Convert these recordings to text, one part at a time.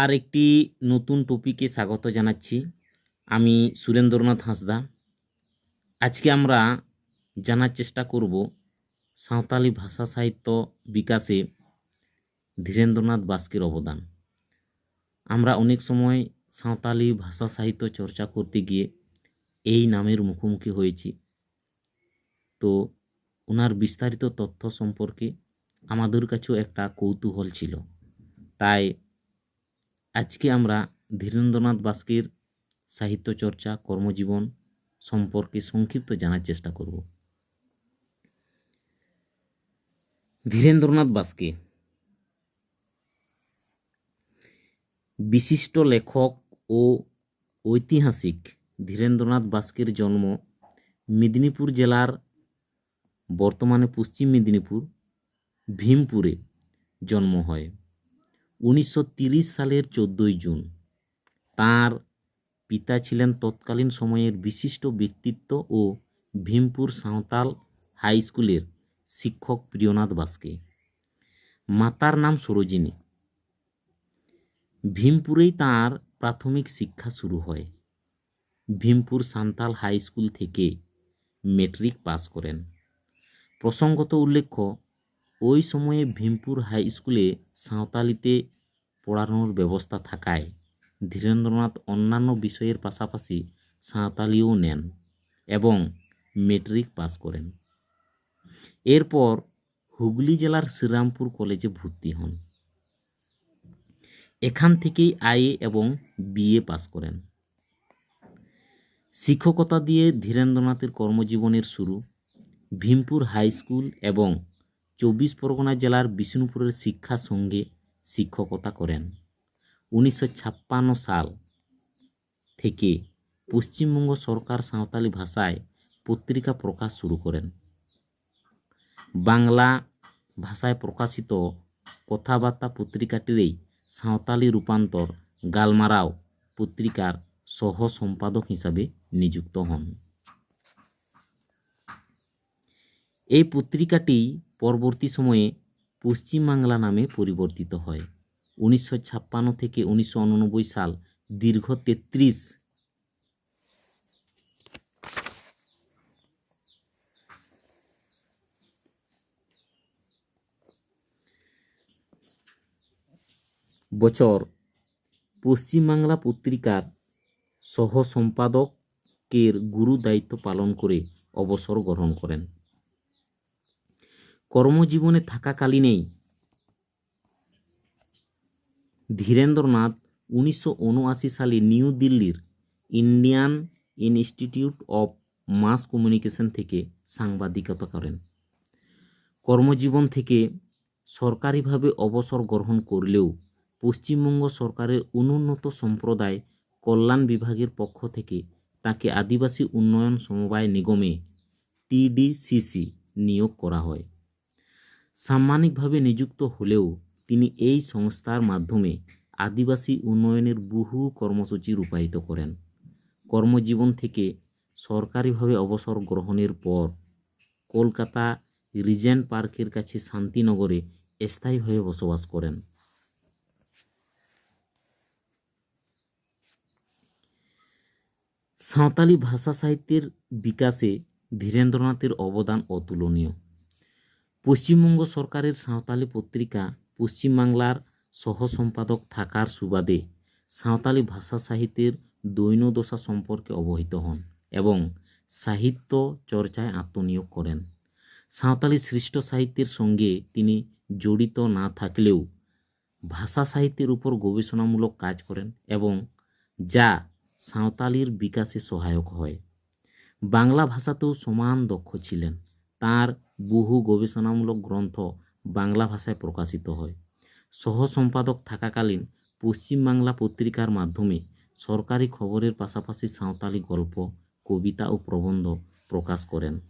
আর একটি নতুন টপিকে স্বাগত জানাচ্ছি। আমি সুরেন্দ্রনাথ হাঁসদা। আজকে আমরা জানার চেষ্টা করব সাঁওতালি ভাষা সাহিত্য বিকাশে ধীরেন্দ্রনাথ বাস্কের অবদান। আমরা অনেক সময় সাঁওতালি ভাষা সাহিত্য চর্চা করতে গিয়ে এই নামের মুখোমুখি হয়েছি। তো ওনার বিস্তারিত তথ্য সম্পর্কে আমাদের কাছেও একটা কৌতূহল ছিল। তাই আজকে আমরা ধীরেন্দ্রনাথ বাস্কের সাহিত্য চর্চা, কর্মজীবন সম্পর্কে সংক্ষিপ্ত জানার চেষ্টা করব। ধীরেন্দ্রনাথ বাস্কে, বিশিষ্ট লেখক ও ঐতিহাসিক ধীরেন্দ্রনাথ বাস্কের জন্ম মেদিনীপুর জেলার বর্তমানে পশ্চিম মেদিনীপুর, ভীমপুরে জন্ম হয়। উনিশশো সালের চোদ্দোই জুন। তার পিতা ছিলেন তৎকালীন সময়ের বিশিষ্ট ব্যক্তিত্ব ও ভীমপুর সাঁওতাল হাই স্কুলের শিক্ষক প্রিয়নাথ বাস্কে। মাতার নাম সরোজিনী। ভীমপুরেই তার প্রাথমিক শিক্ষা শুরু হয়। ভীমপুর সান্তাল হাই স্কুল থেকে মেট্রিক পাস করেন। প্রসঙ্গত উল্লেখ্য ওই সময়ে ভীমপুর হাই স্কুলে সাঁওতালিতে পড়ানোর ব্যবস্থা থাকায় ধীরেন্দ্রনাথ অন্যান্য বিষয়ের পাশাপাশি সাঁওতালিও নেন এবং মেট্রিক পাস করেন। এরপর হুগলি জেলার শ্রীরামপুর কলেজে ভর্তি হন। এখান থেকেই আইএ এবং বিএ পাস করেন। শিক্ষকতা দিয়ে ধীরেন্দ্রনাথের কর্মজীবনের শুরু ভীমপুর হাই স্কুল এবং চব্বিশ পরগনা জেলার বিষ্ণুপুরের শিক্ষা সঙ্গে শিক্ষকতা করেন। উনিশশো ছাপ্পান্ন সাল থেকে পশ্চিমবঙ্গ সরকার সাঁওতালি ভাষায় পত্রিকা প্রকাশ শুরু করেন। বাংলা ভাষায় প্রকাশিত কথাবার্তা পত্রিকাটিরই সাঁওতালি রূপান্তর গালমারাও পত্রিকার সহ সম্পাদক হিসাবে নিযুক্ত হন। এই পত্রিকাটি পরবর্তী সময়ে পশ্চিমবাংলা নামে পরিবর্তিত হয়। উনিশশো ছাপ্পান্ন থেকে উনিশশো উননব্বই সাল দীর্ঘ তেত্রিশ। বছর পশ্চিমবাংলা পত্রিকার সহ সম্পাদকের গুরু দায়িত্ব পালন করে অবসর গ্রহণ করেন। কর্মজীবনে থাকাকালীনেই ধীরেন্দ্রনাথ উনিশশো উনআশি সালে নিউ দিল্লির Indian Institute of Mass Communication থেকে সাংবাদিকতা করেন। কর্মজীবন থেকে সরকারিভাবে অবসর গ্রহণ করলেও পশ্চিমবঙ্গ সরকারের অনুন্নত সম্প্রদায় কল্যাণ বিভাগের পক্ষ থেকে তাকে আদিবাসী উন্নয়ন সমবায় নিগমে টিডিসিসি নিয়োগ করা হয়। সাম্মানিকভাবে নিযুক্ত হলেও তিনি এই সংস্থার মাধ্যমে আদিবাসী উন্নয়নের বহু কর্মসূচি রূপায়িত করেন। কর্মজীবন থেকে সরকারিভাবে অবসর গ্রহণের পর কলকাতা রিজেন্ট পার্কের কাছে শান্তিনগরে স্থায়ীভাবে বসবাস করেন। সাঁওতালি ভাষা সাহিত্যের বিকাশে ধীরেন্দ্রনাথের অবদান অতুলনীয়। পশ্চিমবঙ্গ সরকারের সাঁওতালি পত্রিকা পশ্চিমবাংলার সহ সম্পাদক থাকার সুবাদে সাঁওতালি ভাষা সাহিত্যের দৈনদশা সম্পর্কে অবহিত হন এবং সাহিত্য চর্চায় আত্মনিয়োগ করেন। সাঁওতালি সৃষ্ট সাহিত্যের সঙ্গে তিনি জড়িত না থাকলেও ভাষা সাহিত্যের উপর গবেষণামূলক কাজ করেন এবং যা সাঁওতালির বিকাশে সহায়ক হয়। বাংলা ভাষাতেও সমান দক্ষ ছিলেন। তার বহু গবেষণামূলক গ্রন্থ বাংলা ভাষায় প্রকাশিত হয়। সহ সম্পাদক থাকাকালীন পশ্চিমবাংলা পত্রিকার মাধ্যমে সরকারি খবরের পাশাপাশি সাঁওতালি গল্প, কবিতা ও প্রবন্ধ প্রকাশ করেন।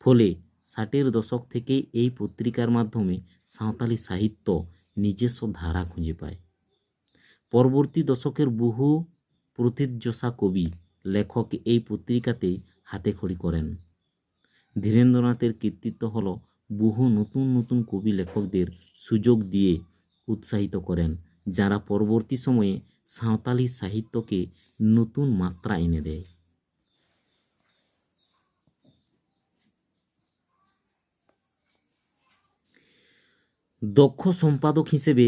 ফলে ষাটের দশক থেকে এই পত্রিকার মাধ্যমে সাঁওতালি সাহিত্য নিজস্ব ধারা খুঁজে পায়। পরবর্তী দশকের বহু প্রথিতযশা কবি লেখক এই পত্রিকাতেই হাতেখড়ি করেন। ধীরেন্দ্রনাথের কৃতিত্ব হল বহু নতুন নতুন কবি লেখকদের সুযোগ দিয়ে উৎসাহিত করেন, যারা পরবর্তী সময়ে সাঁওতালি সাহিত্যকে নতুন মাত্রা এনে দেয়। দক্ষ সম্পাদক হিসেবে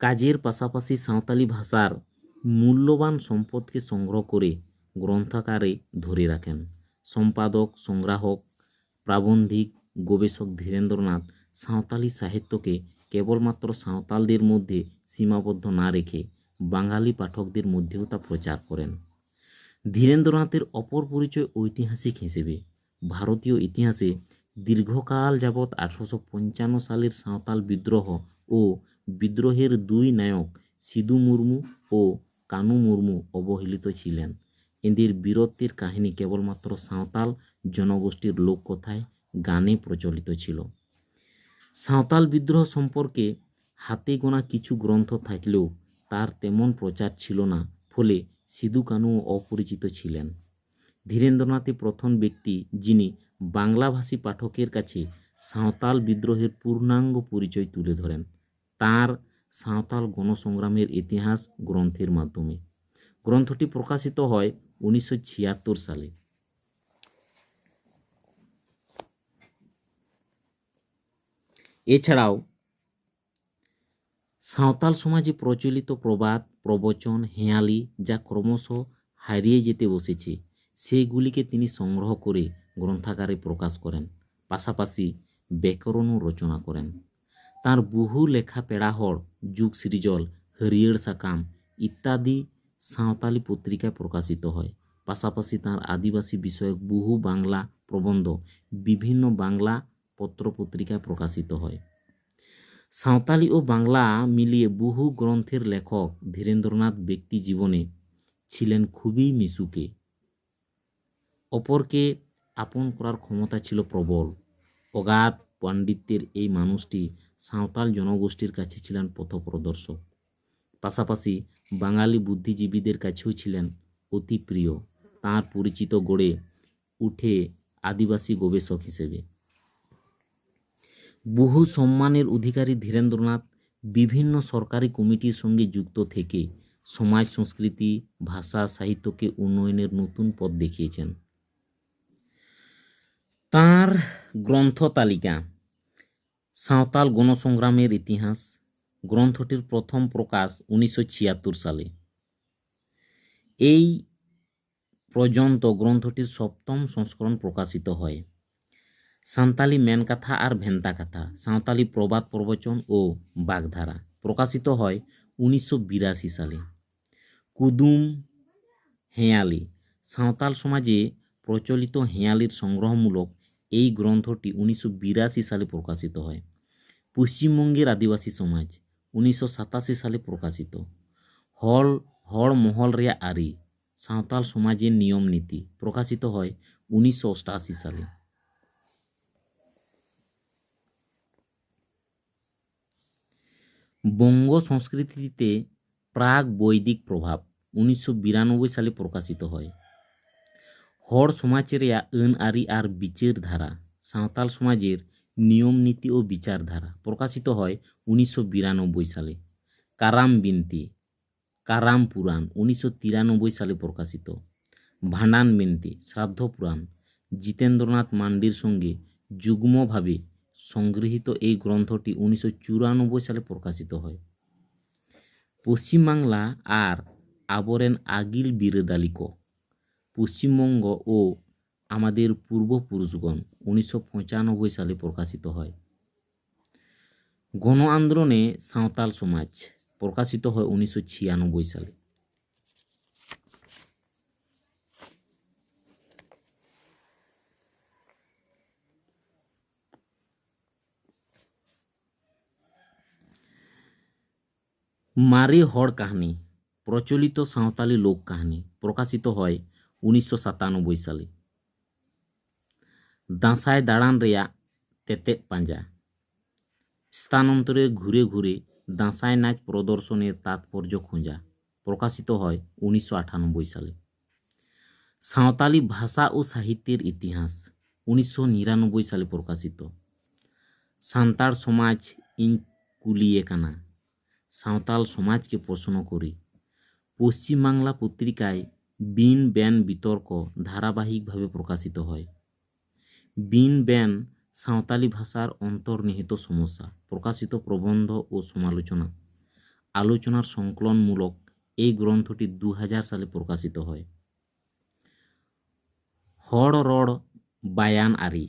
কাজের পাশাপাশি সাঁওতালি ভাষার মূল্যবান সম্পদকে সংগ্রহ করে গ্রন্থাকারে ধরে রাখেন। সম্পাদক, সংগ্রাহক প্রাবন্ধিক গবেষক ধীরেন্দ্রনাথ সাঁওতালি সাহিত্যকে কেবলমাত্র সাঁওতালদের মধ্যে সীমাবদ্ধ না রেখে বাঙালি পাঠকদের মধ্যেও তা প্রচার করেন। ধীরেন্দ্রনাথের অপর পরিচয় ঐতিহাসিক হিসেবে। ভারতীয় ইতিহাসে দীর্ঘকাল যাবৎ আঠারোশো পঞ্চান্ন সালের সাঁওতাল বিদ্রোহ ও বিদ্রোহের দুই নায়ক সিধু মুর্মু ও কানু মুর্মু অবহেলিত ছিলেন। এদের বীরত্বের কাহিনী কেবলমাত্র সাঁওতাল জনগোষ্ঠীর লোককথায় গানে প্রচলিত ছিল। সাঁওতাল বিদ্রোহ সম্পর্কে হাতে গোনা কিছু গ্রন্থ থাকলেও তার তেমন প্রচার ছিল না, ফলে সিধু কানু অপরিচিত ছিলেন। ধীরেন্দ্রনাথই প্রথম ব্যক্তি যিনি বাংলাভাষী পাঠকের কাছে সাঁওতাল বিদ্রোহের পূর্ণাঙ্গ পরিচয় তুলে ধরেন, তার সাঁওতাল গণসংগ্রামের ইতিহাস গ্রন্থের মাধ্যমে। গ্রন্থটি প্রকাশিত হয় উনিশশো ছিয়াত্তর সালে। এছাড়াও, সাঁওতাল সমাজে প্রচলিত প্রবাদ, প্রবচন, হেঁয়ালি যা ক্রমশ হারিয়ে যেতে বসেছে, সেগুলিকে তিনি সংগ্রহ করে গ্রন্থাকারে প্রকাশ করেন, পাশাপাশি ব্যাকরণও রচনা করেন। তার বহু লেখা পেড়াহড়, যুগ সৃজল, হরিয়ের সাকাম ইত্যাদি সাঁওতালি পত্রিকায় প্রকাশিত হয়। পাশাপাশি তার আদিবাসী বিষয়ক বহু বাংলা প্রবন্ধ, বিভিন্ন বাংলা পত্রপত্রিকায় প্রকাশিত হয়। সাঁওতালি ও বাংলা মিলিয়ে বহু গ্রন্থের লেখক ধীরেন্দ্রনাথ ব্যক্তি জীবনে ছিলেন খুবই মিশুকে। অপরকে আপন করার ক্ষমতা ছিল প্রবল। অগাধ পাণ্ডিত্যের এই মানুষটি সাঁওতাল জনগোষ্ঠীর কাছে ছিলেন পথপ্রদর্শক। পাশাপাশি বাঙালি বুদ্ধিজীবীদের কাছেও ছিলেন অতি প্রিয়। তাঁর পরিচিত গড়ে উঠে আদিবাসী গবেষক হিসেবে। বহু সম্মানের অধিকারী ধীরেন্দ্রনাথ বিভিন্ন সরকারি কমিটির সঙ্গে যুক্ত থেকে সমাজ সংস্কৃতি, ভাষা, সাহিত্যকে উন্নয়নের নতুন পথ দেখিয়েছেন। তাঁর গ্রন্থ তালিকা, সাঁওতাল গণসংগ্রামের ইতিহাস, গ্রন্থটির প্রথম প্রকাশ উনিশশো ছিয়াত্তর সালে। এই পর্যন্ত গ্রন্থটির সপ্তম সংস্করণ প্রকাশিত হয়। সাঁওতালি মেনকাথা আর ভেন্তা কাথা সাঁওতালি প্রবাদ প্রবচন ও বাগধারা প্রকাশিত হয় উনিশশো বিরাশি সালে। কুদুম হেঁয়ালি, সাঁওতাল সমাজে প্রচলিত হেঁয়ালির সংগ্রহমূলক এই গ্রন্থটি উনিশশো বিরাশি সালে প্রকাশিত হয়। পশ্চিমবঙ্গের আদিবাসী সমাজ, উনিশশো সাতাশি সালে প্রকাশিত। হল, হড় মহল রেয়া আরি, সাঁওতাল সমাজের নিয়ম নীতি প্রকাশিত হয় উনিশশো সালে। বঙ্গ সংস্কৃতিতে প্রাক বৈদিক প্রভাব উনিশশো বিরানব্বই সালে প্রকাশিত হয়। হড় সমাজের আইন আরি আর বিচার ধারা, সাঁওতাল সমাজের নিয়ম নীতি ও বিচারধারা প্রকাশিত হয় উনিশশো বিরানব্বই সালে। কারাম বিনতি, কারাম পুরাণ উনিশশো তিরানব্বই সালে প্রকাশিত। ভান্ডান বিনতি, শ্রাদ্ধ পুরাণ, জিতেন্দ্রনাথ মান্ডির সঙ্গে যুগ্মভাবে সংগৃহীত এই গ্রন্থটি উনিশশো চুরানব্বই সালে প্রকাশিত হয়। পশ্চিমবাংলা আর আবরেন আগিল বিরদালিক পশ্চিমবঙ্গ ও আমাদের পূর্বপুরুষগণ উনিশশো পঁচানব্বই সালে প্রকাশিত হয়। গণ আন্দোলনে সাঁওতাল সমাজ প্রকাশিত হয় উনিশশো ছিয়ানব্বই সালে। মারি হড় কাহিনী, প্রচলিত সাঁওতালি লোক কাহিনী, প্রকাশিত হয় উনিশশো সাতানব্বই সালে। দাঁসায় দাঁড়ান রেয়াক তেতেক পাঞ্জা। স্থানান্তরে ঘুরে ঘুরে দাঁসায় নাচ প্রদর্শনের তাৎপর্য খোঁজা, প্রকাশিত হয় উনিশশো আটানব্বই সালে। সাঁওতালি ভাষা ও সাহিত্যের ইতিহাস উনিশশো নিরানব্বই সালে প্রকাশিত। সান্তাড় সমাজ ইন কুলিয়ে কানা সাঁওতাল সমাজকে প্রশ্ন করি। পশ্চিমবাংলা পত্রিকায় বিন ব্যান বিতর্ক ধারাবাহিকভাবে প্রকাশিত হয়। বিন ব্যান সাঁওতালি ভাষার অন্তর্নিহিত সমস্যা, প্রকাশিত প্রবন্ধ ও সমালোচনা, আলোচনার সংকলনমূলক এই গ্রন্থটি দু হাজার সালে প্রকাশিত হয়। হড় রড় বায়ান আরি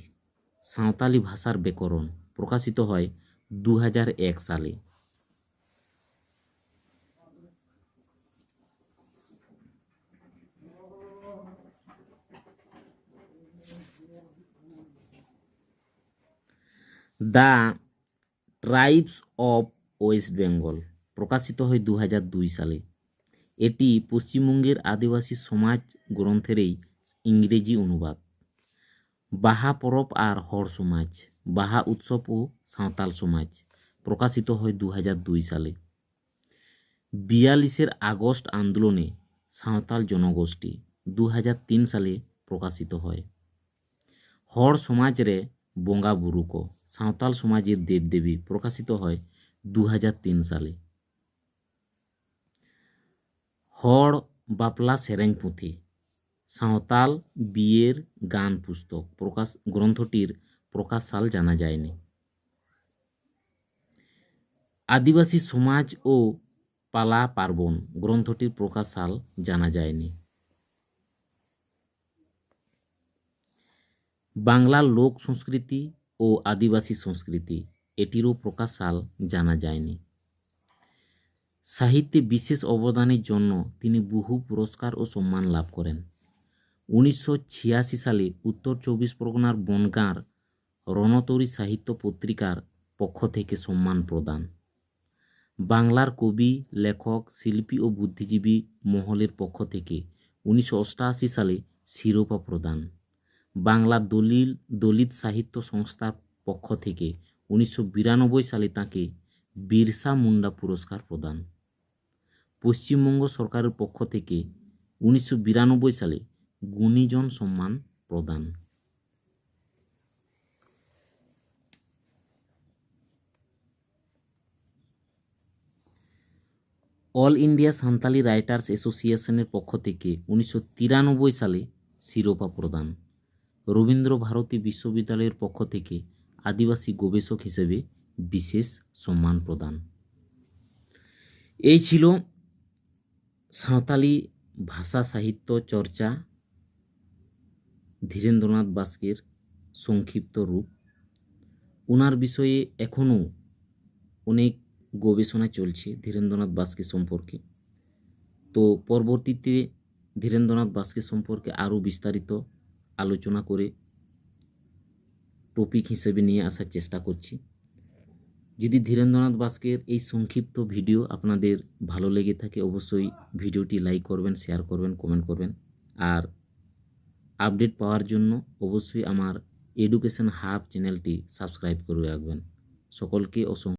সাঁওতালি ভাষার ব্যাকরণ, প্রকাশিত হয় দু হাজার এক সালে। The Tribes of West Bengal প্রকাশিত হয় দু হাজার দুই সালে। এটি পশ্চিমবঙ্গের আদিবাসী সমাজ গ্রন্থেরই ইংরেজি অনুবাদ। বাহা পরব আর হড় সমাজ, বাহা উৎসব ও সাঁওতাল সমাজ প্রকাশিত হয় দু হাজার দুই সালে। বিয়াল্লিশের আগস্ট আন্দোলনে সাঁওতাল জনগোষ্ঠী দু হাজার তিন সালে প্রকাশিত হয়। হড় সমাজরে বঙ্গা বুরুক সাঁওতাল সমাজের দেবদেবী প্রকাশিত হয় দু সালে। হড় বাপলা সেরেঞ্জ পুঁথি, সাঁওতাল বিয়ের গান পুস্তক প্রকাশ, গ্রন্থটির প্রকাশ সাল জানা যায়নি। আদিবাসী সমাজ ও পালা পার্বণ গ্রন্থটির প্রকাশ সাল জানা যায়নি। বাংলার লোক সংস্কৃতি ও আদিবাসী সংস্কৃতি, এটিরও প্রকাশ সাল জানা যায়নি। সাহিত্যে বিশেষ অবদানের জন্য তিনি বহু পুরস্কার ও সম্মান লাভ করেন। উনিশশো ছিয়াশি সালে উত্তর চব্বিশ পরগনার বনগাঁর রণতরী সাহিত্য পত্রিকার পক্ষ থেকে সম্মান প্রদান। বাংলার কবি, লেখক, শিল্পী ও বুদ্ধিজীবী মহলের পক্ষ থেকে উনিশশো অষ্টআশি সালে শিরোপা প্রদান। বাংলা দলিল, দলিত সাহিত্য সংস্থার পক্ষ থেকে উনিশশো বিরানব্বই সালে তাঁকে বিরসা মুন্ডা পুরস্কার প্রদান। পশ্চিমবঙ্গ সরকারের পক্ষ থেকে উনিশশো বিরানব্বই সালে গুণীজন সম্মান প্রদান। অল ইন্ডিয়া সান্তালি রাইটার্স অ্যাসোসিয়েশনের পক্ষ থেকে উনিশশো তিরানব্বই সালে শিরোপা প্রদান। রবীন্দ্র ভারতী বিশ্ববিদ্যালয়ের পক্ষ থেকে আদিবাসী গবেষক হিসেবে বিশেষ সম্মান প্রদান। এই ছিল সাঁওতালি ভাষা সাহিত্য চর্চা। ধীরেন্দ্রনাথ বাস্কের সংক্ষিপ্ত রূপ। ওনার বিষয়ে এখনও অনেক গবেষণা চলছে ধীরেন্দ্রনাথ বাস্কে সম্পর্কে। তো পরবর্তীতে ধীরেন্দ্রনাথ বাস্কে সম্পর্কে আরও বিস্তারিত আলোচনা করে টপিক হিসেবে নিয়ে আসার চেষ্টা করছি। যদি ধীরেন্দ্রনাথ বাস্কের এই সংক্ষিপ্ত ভিডিও আপনাদের ভালো লেগে থাকে, অবশ্যই ভিডিওটি লাইক করবেন শেয়ার করবেন কমেন্ট করবেন। আর আপডেট পাওয়ার জন্য অবশ্যই আমার এডুকেশন হাব চ্যানেলটি সাবস্ক্রাইব করে রাখবেন। সকলকে অসংখ্য